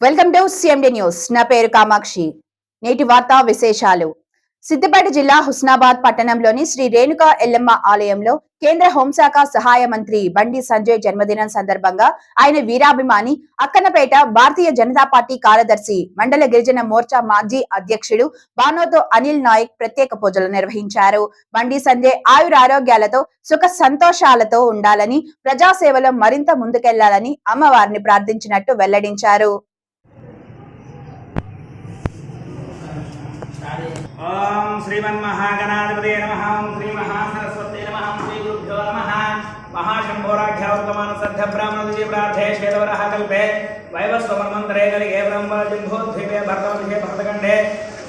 Welcome to CMD news. నా పేరు కామాక్షి. నేటి వార్తా విశేషాలు. సిద్దిపేట జిల్లా హుస్నాబాద్ పట్టణంలోని శ్రీ రేణుకా ఎల్లమ్మ ఆలయంలో కేంద్ర హోంశాఖ సహాయ మంత్రి బండి సంజయ్ జన్మదినం సందర్భంగా ఆయన వీరాభిమాని అక్కనపేట భారతీయ జనతా పార్టీ కార్యదర్శి మండల గిరిజన మోర్చా మాజీ అధ్యక్షుడు బానోతో అనిల్ నాయక్ ప్రత్యేక పూజలు నిర్వహించారు. బండి సంజయ్ ఆయురారోగ్యాలతో సుఖ సంతోషాలతో ఉండాలని ప్రజాసేవలో మరింత ముందుకెళ్ళాలని అమ్మవారిని ప్రార్థించినట్టు వెల్లడించారు. ఓం శ్రీమన్మహాగణాధిపతే నమ. ఓం శ్రీ మహాసరస్వతే నమ. ఓం శ్రీ గురుభ్యో నమ మహాశంభోరాఖ్యవర్తమాన సద్య బ్రాహ్మణ విజయ ప్రార్థే శ్వేతవర కల్పే. వైవస్వమన్మంతరే కలిగే బ్రహ్మజింభోద్భీపే భర్తమధ్యే భరతఖండే.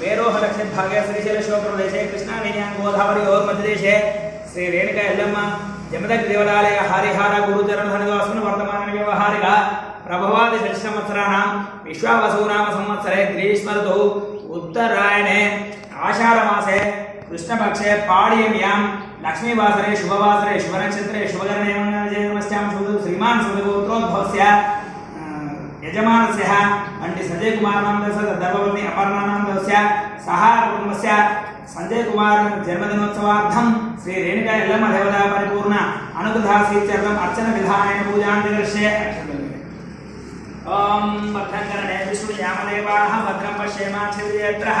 వేరోహ లక్ష్య భాగే శ్రీశైల శోకరదేశే కృష్ణా గోదావరి ఓర్ మధ్యదేశే శ్రీ రేణుక ఎల్లమ్మ జమదగ్ దేవతాలయ హరిహార గురుచరణ ధనువాస్మిన్ వర్తమాన వ్యవహారిక. ప్రభవాది షట్ సంవత్సరాణం విశ్వావసూనామ సంవత్సరే గ్రీష్మఋతౌ ఉత్తరాయణే. आषाढमासे, कृष्णपक्षे पाड्यम्यां लक्ष्मीवासरे, शुभवासरे, शुभनक्षत्रे शुभकर्णेवश्यां सूदु श्रीमान् सूदगोत्रोद्भवस्य यजमानस्यः अण्डि सञ्जयकुमारनां दस्य दर्भवति अपर्णानां दस्य सः संजय कुमार जन्मदिनोत्सवार्थं श्री रेणुका यल्लम्म देवता परिपूर्ण अनुग्रहासीत्यर्थम् अर्चनविधानेन पूजां निदर्श्य ॐ, भद्रं करणे विष्णुयामदेवाः भद्रं पश्येमाक्षत्रः